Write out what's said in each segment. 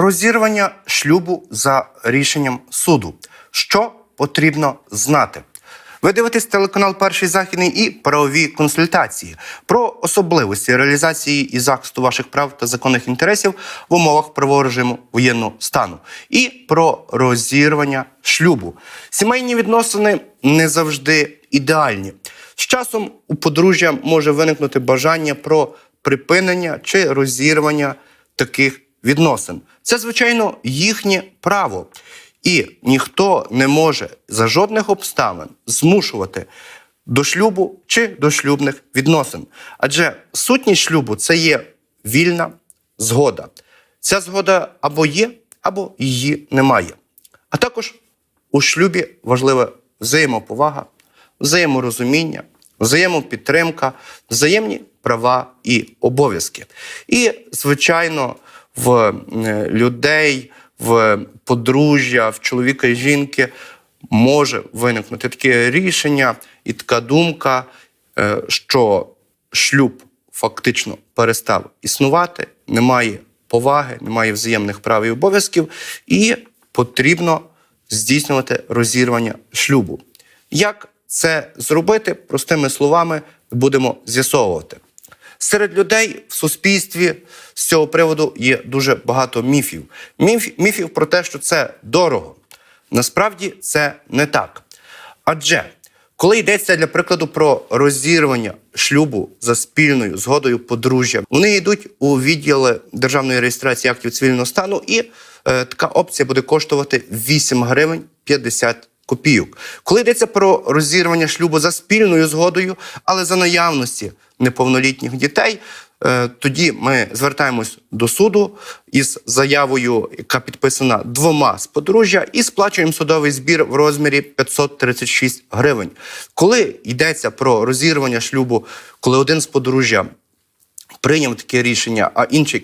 Розірвання шлюбу за рішенням суду. Що потрібно знати? Ви дивитесь телеканал Перший західний і правові консультації про особливості реалізації і захисту ваших прав та законних інтересів в умовах правового режиму воєнного стану і про розірвання шлюбу. Сімейні відносини не завжди ідеальні. З часом у подружжя може виникнути бажання про припинення чи розірвання таких відносин. Це, звичайно, їхнє право. І ніхто не може за жодних обставин змушувати до шлюбу чи до шлюбних відносин. Адже сутність шлюбу це є вільна згода. Ця згода або є, або її немає. А також у шлюбі важлива взаємоповага, взаєморозуміння, взаємопідтримка, взаємні права і обов'язки. І, звичайно, в е, людей, в подружжя, в чоловіка і жінки може виникнути таке рішення і така думка, е, що шлюб фактично перестав існувати, немає поваги, немає взаємних прав і обов'язків, і потрібно здійснювати розірвання шлюбу. Як це зробити? Простими словами будемо з'ясовувати. Серед людей в суспільстві з цього приводу є дуже багато міфів. Міф, міфів про те, що це дорого. Насправді це не так. Адже коли йдеться для прикладу про розірвання шлюбу за спільною згодою подружжя, вони йдуть у відділи державної реєстрації актів цивільного стану, і е, така опція буде коштувати 8 гривень 50 копійок. Коли йдеться про розірвання шлюбу за спільною згодою, але за наявності неповнолітніх дітей, е, тоді ми звертаємось до суду із заявою, яка підписана двома з подружжя, і сплачуємо судовий збір в розмірі 536 гривень. Коли йдеться про розірвання шлюбу, коли один з подружжя прийняв таке рішення, а інший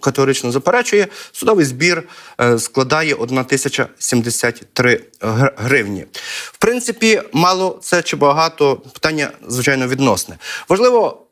категорично заперечує, судовий збір е, складає 1073 гр- гривні. В принципі, мало це чи багато питання, звичайно, відносне. Важливо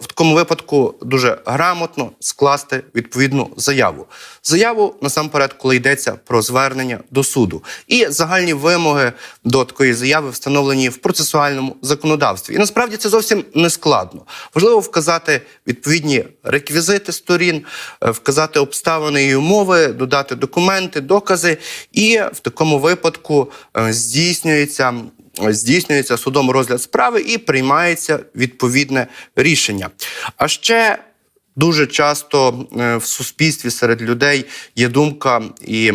в такому випадку дуже грамотно скласти відповідну заяву. Заяву насамперед, коли йдеться про звернення до суду, і загальні вимоги до такої заяви встановлені в процесуальному законодавстві. І насправді це зовсім не складно. Важливо вказати відповідні реквізити сторін, е, вказати обставини і умови, додати документи, докази, і в такому випадку е, здійснюється здійснюється судом розгляд справи і приймається відповідне рішення. А ще дуже часто е, в суспільстві серед людей є думка і,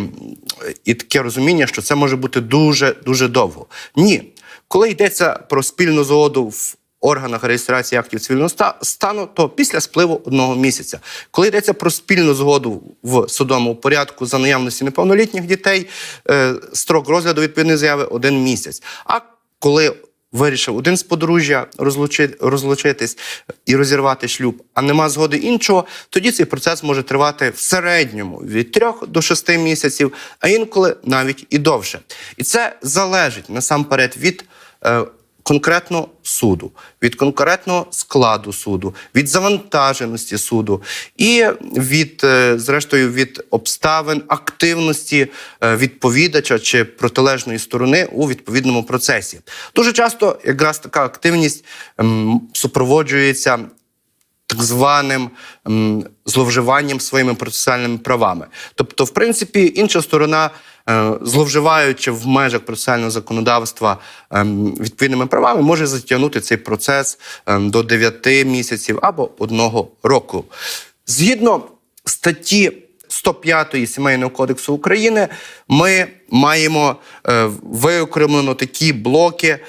і таке розуміння, що це може бути дуже дуже довго. Ні, коли йдеться про спільну згоду в органах реєстрації актів цивільного стану, то після спливу одного місяця. Коли йдеться про спільну згоду в судовому порядку за наявності неповнолітніх дітей, е, строк розгляду відповідної заяви один місяць. А коли вирішив один з подружжя розлучи, розлучитись і розірвати шлюб, а нема згоди іншого, тоді цей процес може тривати в середньому від 3 до 6 місяців, а інколи навіть і довше. І це залежить насамперед від. Е, конкретно суду, від конкретного складу суду, від завантаженості суду і від, е, зрештою, від обставин активності е, відповідача чи протилежної сторони у відповідному процесі. Дуже часто якраз така активність ем, супроводжується так званим ем, зловживанням своїми процесуальними правами. Тобто, в принципі, інша сторона, зловживаючи в межах процесуального законодавства ем, відповідними правами, може затягнути цей процес ем, до 9 місяців або одного року. Згідно статті 105 Сімейного кодексу України, ми маємо е, виокремлено такі блоки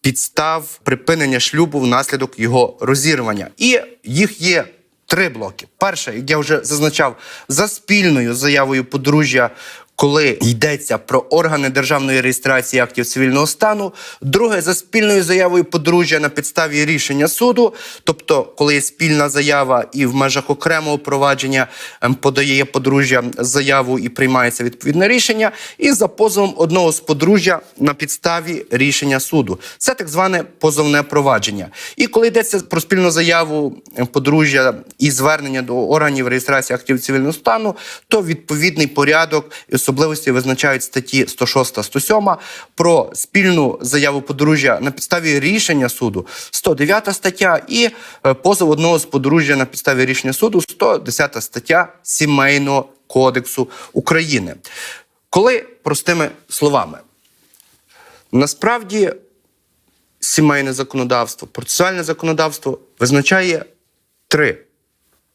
підстав припинення шлюбу внаслідок його розірвання. І їх є три блоки. Перше, як я вже зазначав, за спільною заявою подружжя, коли йдеться про органи державної реєстрації актів цивільного стану, друге за спільною заявою подружжя на підставі рішення суду, тобто, коли є спільна заява і в межах окремого провадження ем, подає подружжя заяву і приймається відповідне рішення, і за позовом одного з подружжя на підставі рішення суду. Це так зване позовне провадження. І коли йдеться про спільну заяву ем, подружжя і звернення до органів реєстрації актів цивільного стану, то відповідний порядок особливості визначають статті 106 107 про спільну заяву подружжя на підставі рішення суду 109 стаття і е, позов одного з подружжя на підставі рішення суду 110 стаття Сімейного кодексу України. Коли простими словами, насправді сімейне законодавство, процесуальне законодавство визначає три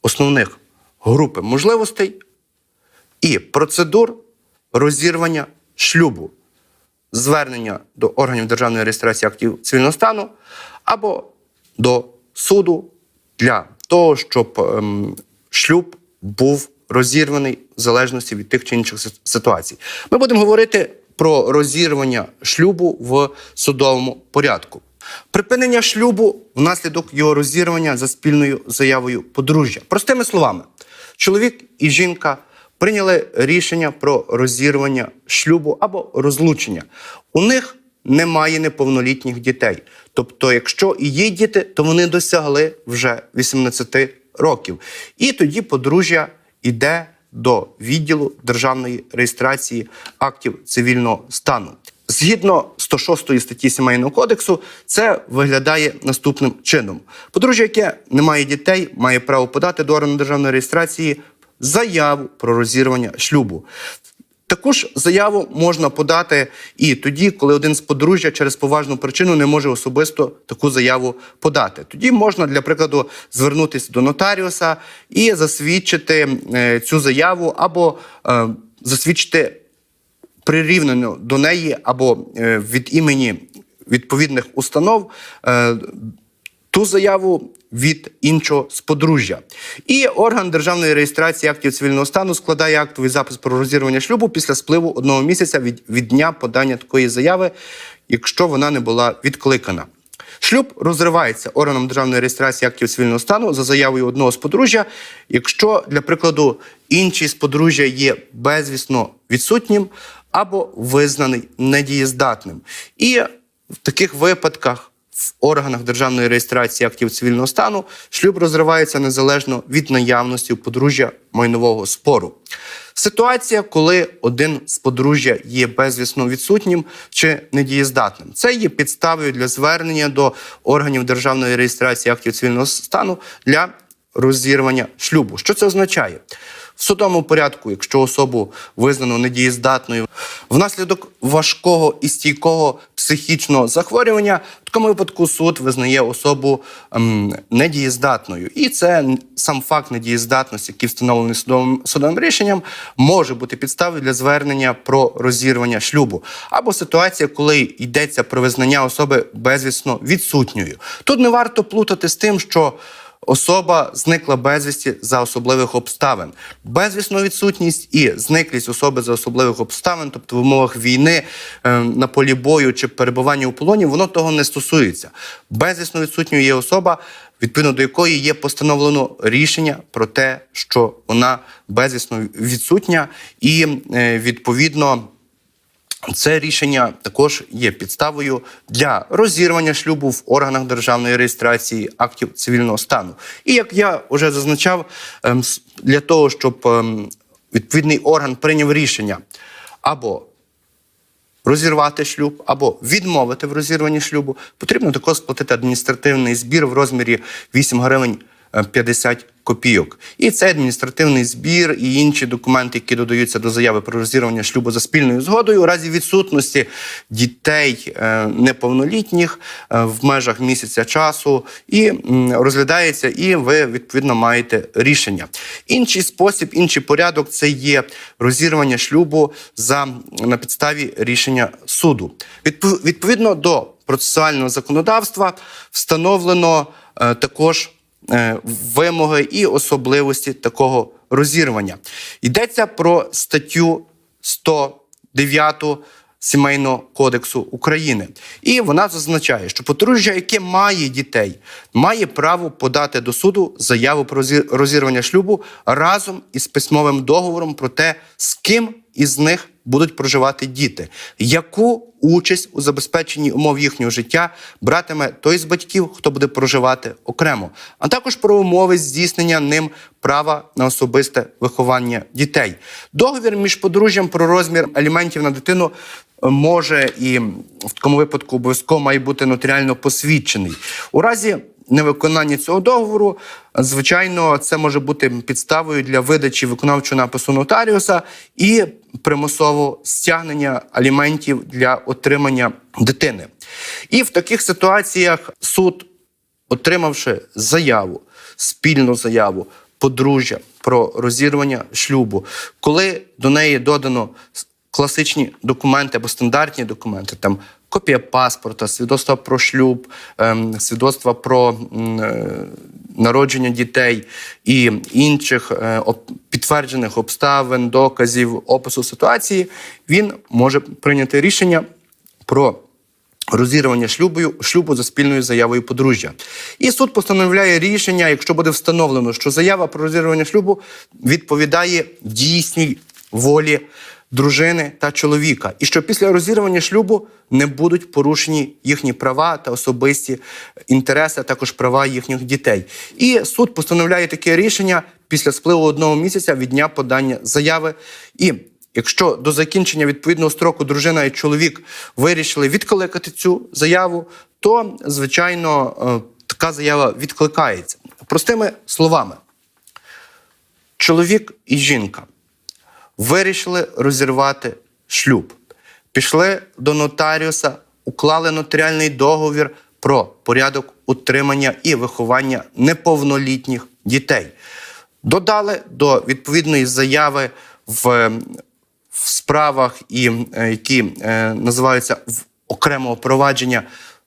основних групи можливостей і процедур розірвання шлюбу, звернення до органів державної реєстрації актів цивільного стану або до суду для того, щоб ем, шлюб був розірваний в залежності від тих чи інших ситуацій. Ми будемо говорити про розірвання шлюбу в судовому порядку. Припинення шлюбу внаслідок його розірвання за спільною заявою подружжя. Простими словами, чоловік і жінка прийняли рішення про розірвання шлюбу або розлучення. У них немає неповнолітніх дітей. Тобто, якщо і є діти, то вони досягли вже 18 років. І тоді подружжя йде до відділу державної реєстрації актів цивільного стану. Згідно 106 статті Сімейного кодексу, це виглядає наступним чином: подружжя, яке не має дітей, має право подати до органу державної реєстрації заяву про розірвання шлюбу. Таку ж заяву можна подати і тоді, коли один з подружжя через поважну причину не може особисто таку заяву подати. Тоді можна, для прикладу, звернутися до нотаріуса і засвідчити е, цю заяву або е, засвідчити прирівнено до неї або е, від імені відповідних установ ту заяву від іншого з. І орган державної реєстрації актів цивільного стану складає актовий запис про розірвання шлюбу після спливу одного місяця від, від дня подання такої заяви, якщо вона не була відкликана. Шлюб розривається органом державної реєстрації актів цивільного стану за заявою одного з подружжя, якщо, для прикладу, інший з подружжя є безвісно відсутнім або визнаний недієздатним. І в таких випадках в органах державної реєстрації актів цивільного стану шлюб розривається незалежно від наявності у подружжя майнового спору. Ситуація, коли один з подружжя є безвісно відсутнім чи недієздатним, це є підставою для звернення до органів державної реєстрації актів цивільного стану для розірвання шлюбу. Що це означає? В судовому порядку, якщо особу визнано недієздатною внаслідок важкого і стійкого психічного захворювання, в такому випадку суд визнає особу ем, недієздатною. І це сам факт недієздатності, який встановлений судовим судовим рішенням, може бути підставою для звернення про розірвання шлюбу. Або ситуація, коли йдеться про визнання особи безвісно відсутньою. Тут не варто плутати з тим, що Особа зникла безвісті за особливих обставин. Безвісну відсутність і зниклість особи за особливих обставин, тобто в умовах війни е, на полі бою чи перебування у полоні, воно того не стосується. Безвісно відсутньою є особа, відповідно до якої є постановлено рішення про те, що вона безвісно відсутня, і е, відповідно. Це рішення також є підставою для розірвання шлюбу в органах державної реєстрації актів цивільного стану. І як я вже зазначав, ем, для того, щоб ем, відповідний орган прийняв рішення або розірвати шлюб, або відмовити в розірванні шлюбу, потрібно також сплатити адміністративний збір в розмірі 8 гривень е, 50 копійок. І цей адміністративний збір і інші документи, які додаються до заяви про розірвання шлюбу за спільною згодою, у разі відсутності дітей е, неповнолітніх е, в межах місяця часу, і розглядається, і ви відповідно маєте рішення. Інший спосіб, інший порядок це є розірвання шлюбу за на підставі рішення суду. Відпов- Відповідно до процесуального законодавства встановлено е, також вимоги і особливості такого розірвання. Йдеться про статтю 109 Сімейного кодексу України. І вона зазначає, що подружжя, яке має дітей, має право подати до суду заяву про розірвання шлюбу разом із письмовим договором про те, з ким із них будуть проживати діти, яку участь у забезпеченні умов їхнього життя братиме той з батьків, хто буде проживати окремо, а також про умови здійснення ним права на особисте виховання дітей. Договір між подружжям про розмір аліментів на дитину е, може і в такому випадку обов'язково має бути нотаріально посвідчений. У разі невиконання цього договору, звичайно, це може бути підставою для видачі виконавчого напису нотаріуса і примусового стягнення аліментів для отримання дитини. І в таких ситуаціях суд, отримавши заяву, спільну заяву подружжя про розірвання шлюбу, коли до неї додано класичні документи або стандартні документи, там копія паспорта, свідоцтва про шлюб, ем, свідоцтва про е, народження дітей і інших е, підтверджених обставин, доказів, опису ситуації, він може прийняти рішення про розірвання шлюбу, шлюбу за спільною заявою подружжя. І суд постановляє рішення, якщо буде встановлено, що заява про розірвання шлюбу відповідає дійсній волі дружини та чоловіка, і що після розірвання шлюбу не будуть порушені їхні права та особисті інтереси, а також права їхніх дітей. І суд постановляє таке рішення після спливу одного місяця від дня подання заяви. І Якщо до закінчення відповідного строку дружина і чоловік вирішили відкликати цю заяву, то звичайно е, така заява відкликається. Простими словами, чоловік і жінка вирішили розірвати шлюб, пішли до нотаріуса, уклали нотаріальний договір про порядок утримання і виховання неповнолітніх дітей. Додали до відповідної заяви в, в справах, і, е, які е, називаються в окремого провадження.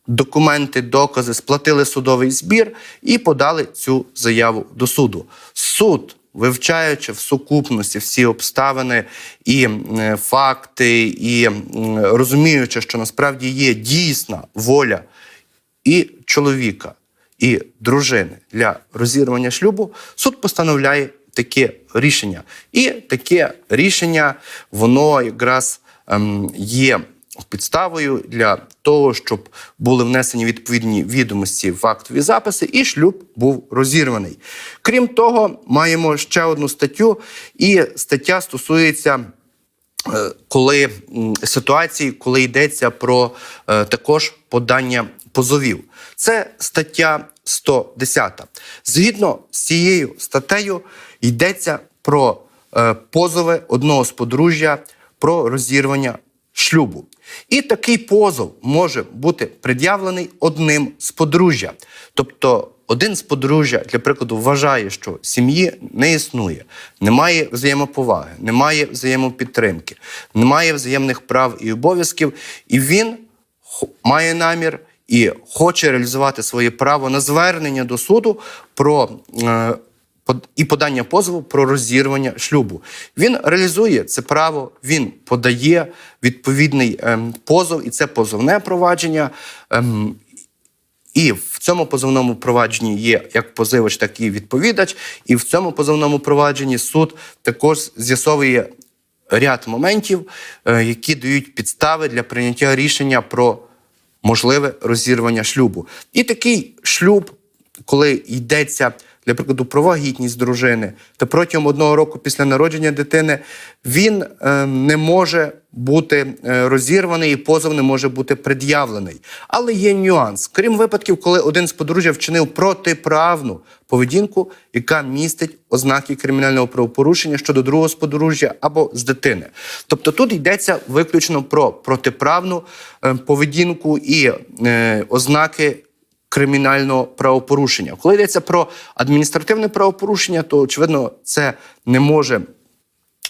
Документи, докази, сплатили судовий збір і подали цю заяву до суду. Суд, вивчаючи в сукупності всі обставини і е, факти, і розуміючи, що насправді є дійсна воля і чоловіка, і дружини для розірвання шлюбу, суд постановляє таке рішення. І таке рішення, воно якраз ем, є підставою для того, щоб були внесені відповідні відомості в актові записи, і шлюб був розірваний. Крім того, маємо ще одну статтю, і стаття стосується е, коли ситуації, коли йдеться про е, також подання позовів. Це стаття 110. Згідно з цією статтею йдеться про е, позови одного з подружжя про розірвання шлюбу. І такий позов може бути пред'явлений одним з подружжя. Тобто один з подружжя, для прикладу, вважає, що сім'ї не існує, немає взаємоповаги, немає взаємопідтримки, немає взаємних прав і обов'язків, і він має намір і хоче реалізувати своє право на звернення до суду про е, і подання позову про розірвання шлюбу. Він реалізує це право, він подає відповідний ем, позов, і це позовне провадження. Ем, і в цьому позовному провадженні є як позивач, так і відповідач. І в цьому позовному провадженні суд також з'ясовує ряд моментів, е, які дають підстави для прийняття рішення про можливе розірвання шлюбу. І такий шлюб, коли йдеться, для прикладу, про вагітність дружини, то протягом одного року після народження дитини він е, не може бути е, розірваний і позов не може бути пред'явлений. Але є нюанс. Крім випадків, коли один з подружжя вчинив протиправну поведінку, яка містить ознаки кримінального правопорушення щодо другого з подружжя або з дитини. Тобто тут йдеться виключно про протиправну е, поведінку і е, ознаки кримінального правопорушення. Коли йдеться про адміністративне правопорушення, то очевидно це не може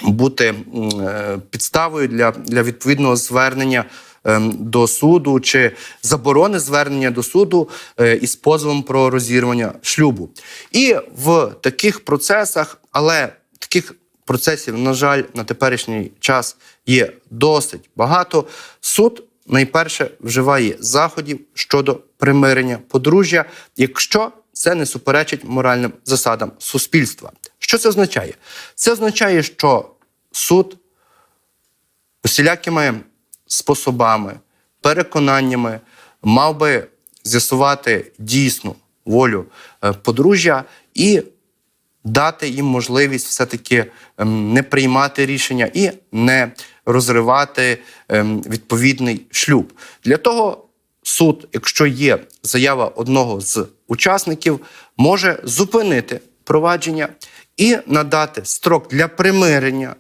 бути е, підставою для, для відповідного звернення ем, до суду чи заборони звернення до суду е, із позовом про розірвання шлюбу. І в таких процесах, але таких процесів, на жаль, на теперішній час є досить багато. Суд найперше вживає заходів щодо примирення подружжя, якщо це не суперечить моральним засадам суспільства. Що це означає? Це означає, що суд усілякими способами, переконаннями мав би з'ясувати дійсну волю е, подружжя і дати їм можливість все-таки ем, не приймати рішення і не розривати ем, відповідний шлюб. Для того суд, якщо є заява одного з учасників, може зупинити провадження і надати строк для примирення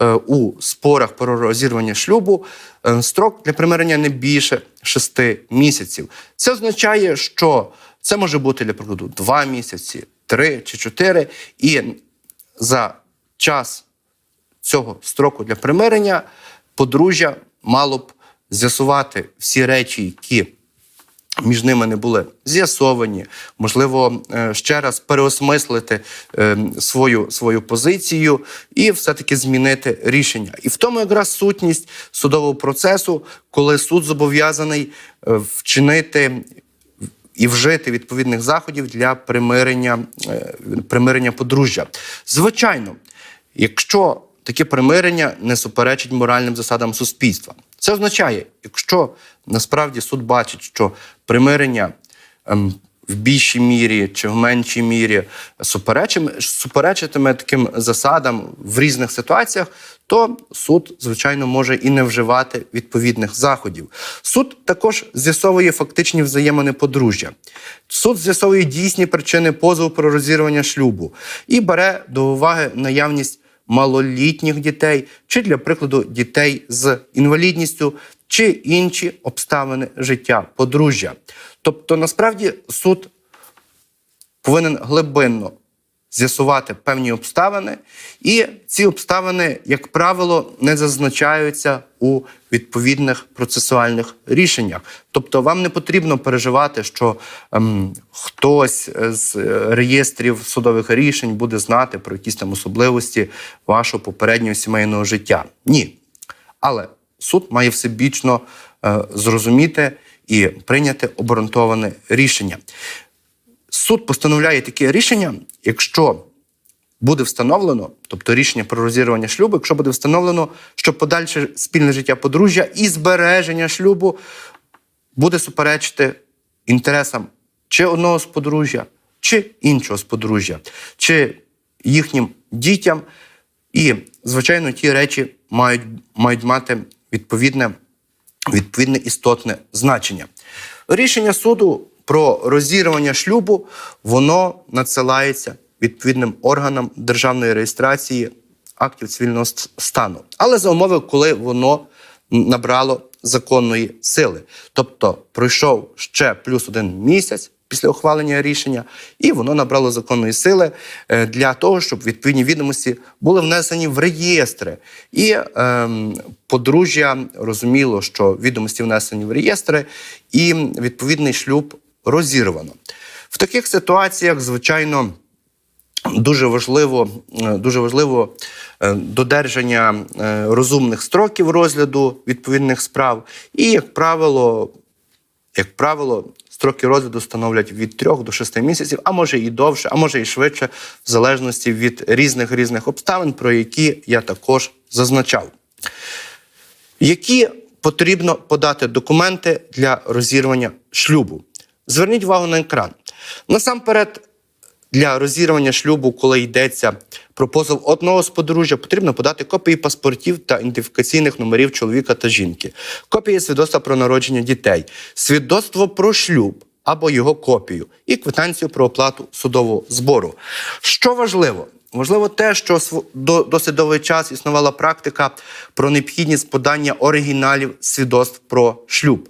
е, у спорах про розірвання шлюбу е, строк для примирення не більше шести місяців. Це означає, що це може бути для прикладу два місяці, три чи чотири, і за час цього строку для примирення подружжя мало б з'ясувати всі речі, які між ними не були з'ясовані, можливо, е, ще раз переосмислити е, свою, свою позицію і все-таки змінити рішення. І в тому якраз сутність судового процесу, коли суд зобов'язаний е, вчинити і вжити відповідних заходів для примирення, примирення подружжя. Звичайно, якщо таке примирення не суперечить моральним засадам суспільства, це означає, якщо насправді суд бачить, що примирення ем, в більшій мірі чи в меншій мірі суперечитиме таким засадам в різних ситуаціях, то суд, звичайно, може і не вживати відповідних заходів. Суд також з'ясовує фактичні взаємини подружжя. Суд з'ясовує дійсні причини позову про розірвання шлюбу і бере до уваги наявність малолітніх дітей, чи, для прикладу, дітей з інвалідністю, чи інші обставини життя подружжя. Тобто, насправді, суд повинен глибинно з'ясувати певні обставини, і ці обставини, як правило, не зазначаються у відповідних процесуальних рішеннях. Тобто, вам не потрібно переживати, що ем, хтось з е, реєстрів судових рішень буде знати про якісь там особливості вашого попереднього сімейного життя. Ні. Але суд має всебічно е, зрозуміти і прийняти обґрунтоване рішення. Суд постановляє таке рішення, якщо буде встановлено, тобто рішення про розірвання шлюбу, якщо буде встановлено, що подальше спільне життя подружжя і збереження шлюбу буде суперечити інтересам чи одного з подружжя, чи іншого з подружжя, чи їхнім дітям. І, звичайно, ті речі мають, мають мати відповідне, відповідне істотне значення. Рішення суду про розірвання шлюбу воно надсилається відповідним органам державної реєстрації актів цивільного стану, але за умови, коли воно набрало законної сили. Тобто пройшов ще плюс один місяць після ухвалення рішення, і воно набрало законної сили е, для того, щоб відповідні відомості були внесені в реєстри. І ем, подружжя розуміло, що відомості внесені в реєстри, і відповідний шлюб розірвано. В таких ситуаціях, звичайно, дуже важливо, е, дуже важливо е, додержання е, розумних строків розгляду відповідних справ. І, як правило, як правило, строки розгляду становлять від 3 до 6 місяців, а може і довше, а може і швидше, в залежності від різних різних обставин, про які я також зазначав. Які потрібно подати документи для розірвання шлюбу? Зверніть увагу на екран. Насамперед, для розірвання шлюбу, коли йдеться про позов одного з подружжя, потрібно подати копії паспортів та ідентифікаційних номерів чоловіка та жінки, копії свідоцтва про народження дітей, свідоцтво про шлюб або його копію і квитанцію про оплату судового збору. Що важливо? Важливо те, що досить довгий час існувала практика про необхідність подання оригіналів свідоцтв про шлюб.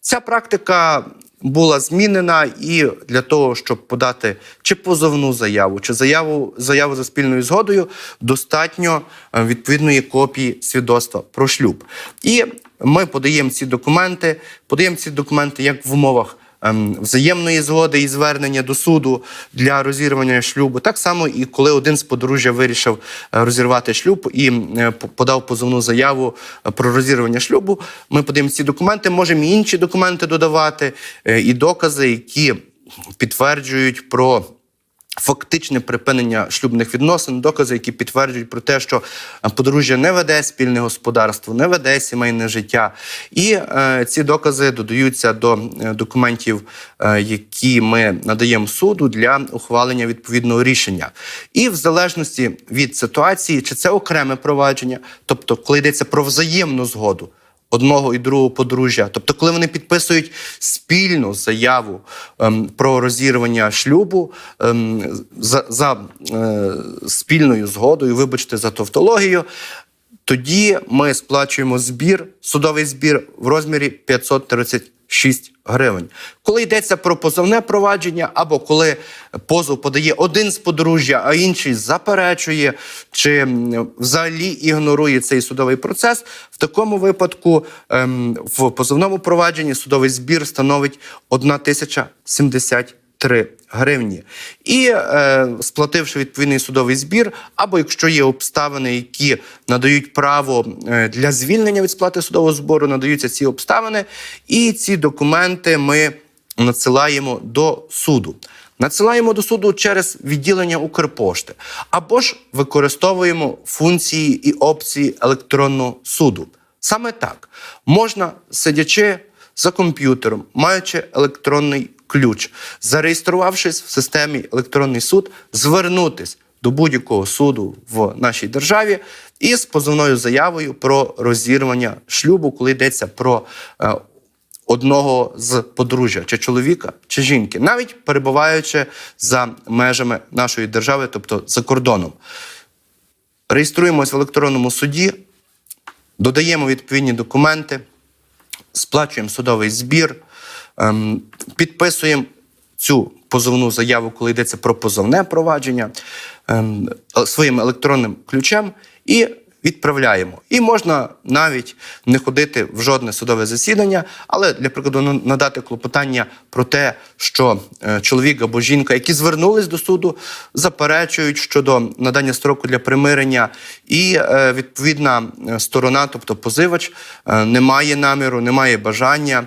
Ця практика була змінена, і для того, щоб подати чи позовну заяву, чи заяву, заяву за спільною згодою, достатньо е, відповідної копії свідоцтва про шлюб. І ми подаємо ці документи, подаємо ці документи як в умовах взаємної згоди і звернення до суду для розірвання шлюбу. Так само і коли один з подружжя вирішив е, розірвати шлюб і е, подав позовну заяву е, про розірвання шлюбу, ми подивимося ці документи, можемо і інші документи додавати, і докази, які підтверджують про. Фактичне припинення шлюбних відносин, докази, які підтверджують про те, що е, подружжя не веде спільне господарство, не веде сімейне життя. І е, ці докази додаються до е, документів, е, які ми надаємо суду для ухвалення відповідного рішення. І в залежності від ситуації, чи це окреме провадження, тобто коли йдеться про взаємну згоду одного і другого подружжя. Тобто, коли вони підписують спільну заяву ем, про розірвання шлюбу ем, за, за е, спільною згодою, вибачте за тавтологію, тоді ми сплачуємо збір, судовий збір в розмірі 536 гривень. Коли йдеться про позовне провадження, або коли позов подає один з подружжя, а інший заперечує чи взагалі ігнорує цей судовий процес, в такому випадку ем, в позовному провадженні судовий збір становить 1070 3 гривні. І е, сплативши відповідний судовий збір, або якщо є обставини, які надають право е, для звільнення від сплати судового збору, надаються ці обставини, і ці документи ми надсилаємо до суду. Надсилаємо до суду через відділення Укрпошти, або ж використовуємо функції і опції електронного суду. Саме так можна, сидячи за комп'ютером, маючи електронний ключ, зареєструвавшись в системі електронний суд, звернутись до будь-якого суду в нашій державі із позовною заявою про розірвання шлюбу, коли йдеться про е, одного з подружжя, чи чоловіка, чи жінки, навіть перебуваючи за межами нашої держави, тобто за кордоном. Реєструємось в електронному суді, додаємо відповідні документи, сплачуємо судовий збір, ем, підписуємо цю позовну заяву, коли йдеться про позовне провадження ем, е- своїм електронним ключем і відправляємо. І можна навіть не ходити в жодне судове засідання, але для прикладу надати клопотання про те, що е, чоловік або жінка, які звернулись до суду, заперечують щодо надання строку для примирення, і е, відповідна е, сторона, тобто позивач, не має наміру, не має бажання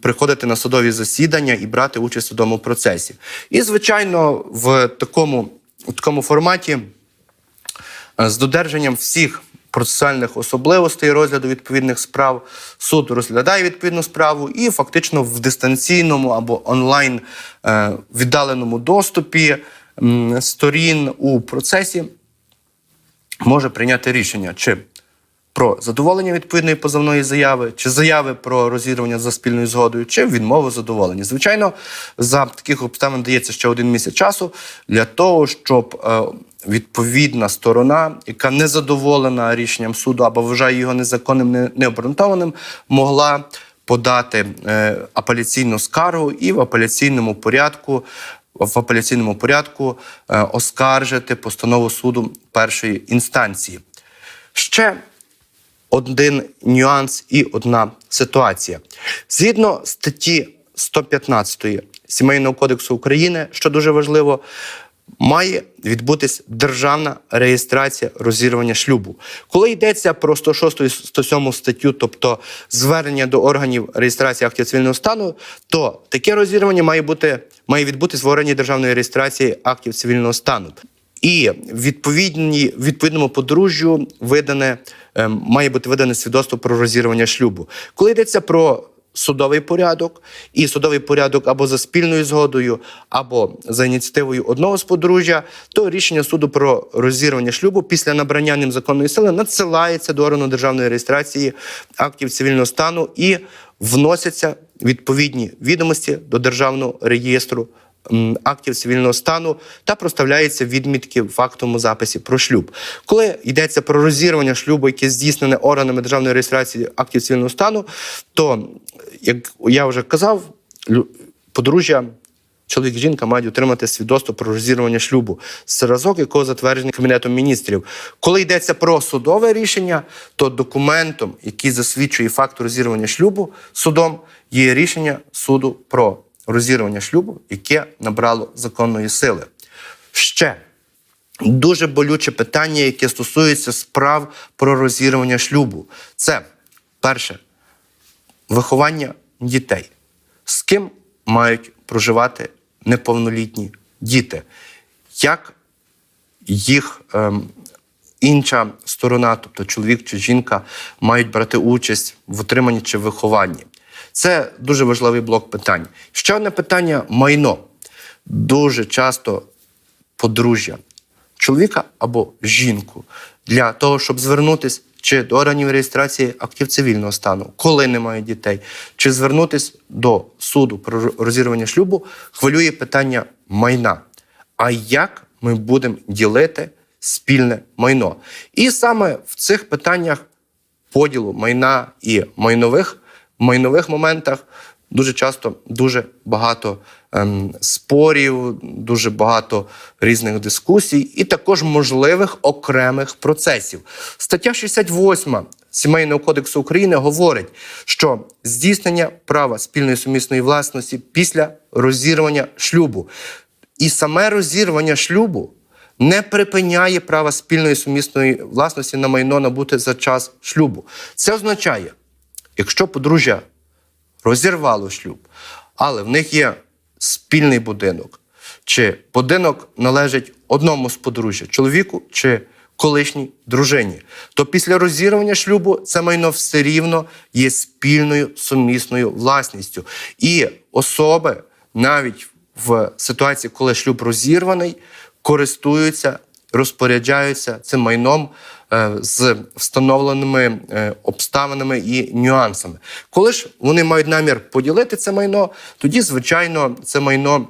приходити на судові засідання і брати участь у судовому процесі. І, звичайно, в такому, в такому форматі з додержанням всіх процесуальних особливостей розгляду відповідних справ суд розглядає відповідну справу і фактично в дистанційному або онлайн е, віддаленому доступі сторін у процесі може прийняти рішення, чи про задоволення відповідної позовної заяви, чи заяви про розірвання за спільною згодою, чи відмову задоволення. Звичайно, за таких обставин дається ще один місяць часу для того, щоб е, відповідна сторона, яка не задоволена рішенням суду або вважає його незаконним, необґрунтованим, могла подати е, апеляційну скаргу і в апеляційному порядку. В апеляційному порядку е, оскаржити постанову суду першої інстанції. Ще один нюанс і одна ситуація. Згідно статті 115 Сімейного кодексу України, що дуже важливо, має відбутись державна реєстрація розірвання шлюбу. Коли йдеться про 106 і 107 статтю, тобто звернення до органів реєстрації актів цивільного стану, то таке розірвання має бути має відбутись в органі державної реєстрації актів цивільного стану. І відповідні відповідному подружжю видане ем, має бути видане свідоцтво про розірвання шлюбу. Коли йдеться про судовий порядок, і судовий порядок або за спільною згодою, або за ініціативою одного з подружжя, то рішення суду про розірвання шлюбу після набрання ним законної сили надсилається до органу державної реєстрації актів цивільного стану і вносяться відповідні відомості до державного реєстру актів цивільного стану та проставляються відмітки в актовому записі про шлюб. Коли йдеться про розірвання шлюбу, яке здійснене органами державної реєстрації актів цивільного стану, то як я вже казав, подружжя чоловік і жінка мають отримати свідоцтво про розірвання шлюбу, зразок якого затверджений Кабінетом міністрів. Коли йдеться про судове рішення, то документом, який засвідчує факт розірвання шлюбу судом, є рішення суду про розірвання шлюбу, яке набрало законної сили. Ще дуже болюче питання, яке стосується справ про розірвання шлюбу. Це перше виховання дітей. З ким мають проживати неповнолітні діти? Як їх ем, інша сторона, тобто чоловік чи жінка, мають брати участь в отриманні чи вихованні? Це дуже важливий блок питань. Ще одне питання майно. Дуже часто подружжя чоловіка або жінку для того, щоб звернутися чи до органів реєстрації актів цивільного стану, коли немає дітей, чи звернутися до суду про розірвання шлюбу, хвилює питання майна. А як ми будемо ділити спільне майно? І саме в цих питаннях поділу майна і майнових, майнових моментах дуже часто дуже багато ем, спорів, дуже багато різних дискусій і також можливих окремих процесів. Стаття 68 Сімейного кодексу України говорить, що здійснення права спільної сумісної власності після розірвання шлюбу. І саме розірвання шлюбу не припиняє права спільної сумісної власності на майно набути за час шлюбу. Це означає, якщо подружжя розірвало шлюб, але в них є спільний будинок, чи будинок належить одному з подружжя, чоловіку чи колишній дружині, то після розірвання шлюбу це майно все рівно є спільною сумісною власністю. І особи навіть в ситуації, коли шлюб розірваний, користуються, розпоряджаються цим майном е, з встановленими е, обставинами і нюансами. Коли ж вони мають намір поділити це майно, тоді, звичайно, це майно.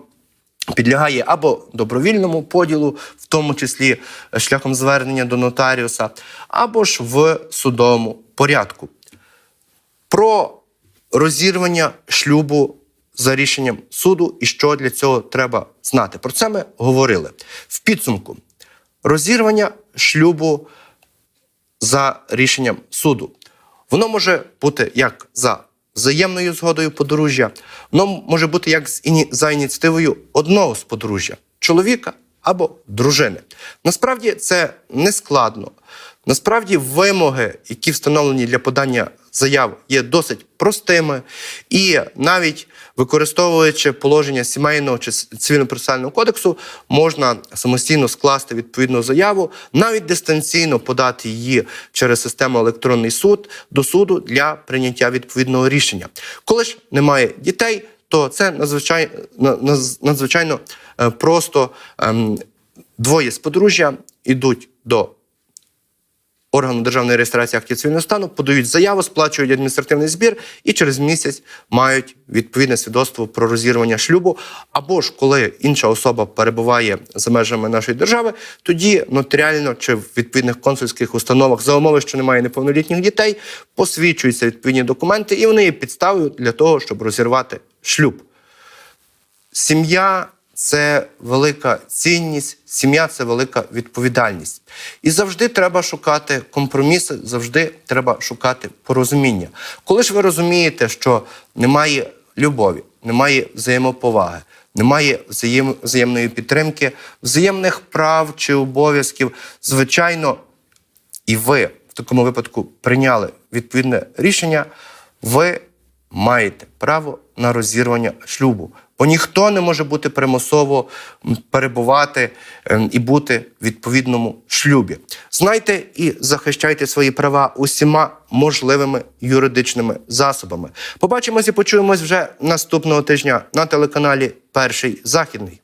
Підлягає або добровільному поділу, в тому числі е, шляхом звернення до нотаріуса, або ж в судовому порядку. Про розірвання шлюбу за рішенням суду і що для цього треба знати. Про це ми говорили. В підсумку розірвання шлюбу за рішенням суду. Воно може бути як за взаємною згодою подружжя, воно може бути як за ініціативою одного з подружжя чоловіка або дружини. Насправді це не складно. Насправді вимоги, які встановлені для подання заяв, є досить простими, і навіть використовуючи положення сімейного чи цивільно-процесуального кодексу, можна самостійно скласти відповідну заяву, навіть дистанційно подати її через систему електронний суд до суду для прийняття відповідного рішення. Коли ж немає дітей, то це надзвичайно, надзвичайно е, просто ем, двоє з подружжя йдуть до органу державної реєстрації актів цивільного стану, подають заяву, сплачують адміністративний збір і через місяць мають відповідне свідоцтво про розірвання шлюбу. Або ж коли інша особа перебуває за межами нашої держави, тоді нотаріально чи в відповідних консульських установах за умови, що немає неповнолітніх дітей, посвідчуються відповідні документи, і вони є підставою для того, щоб розірвати шлюб. Сім'я це велика цінність, сім'я це велика відповідальність. І завжди треба шукати компроміси, завжди треба шукати порозуміння. Коли ж ви розумієте, що немає любові, немає взаємоповаги, немає взаєм, взаємної підтримки, взаємних прав чи обов'язків, звичайно, і ви в такому випадку прийняли відповідне рішення, ви маєте право на розірвання шлюбу. Бо ніхто не може бути примусово перебувати ем, і бути в відповідному шлюбі. Знайте і захищайте свої права усіма можливими юридичними засобами. Побачимось і почуємось вже наступного тижня на телеканалі Перший Західний.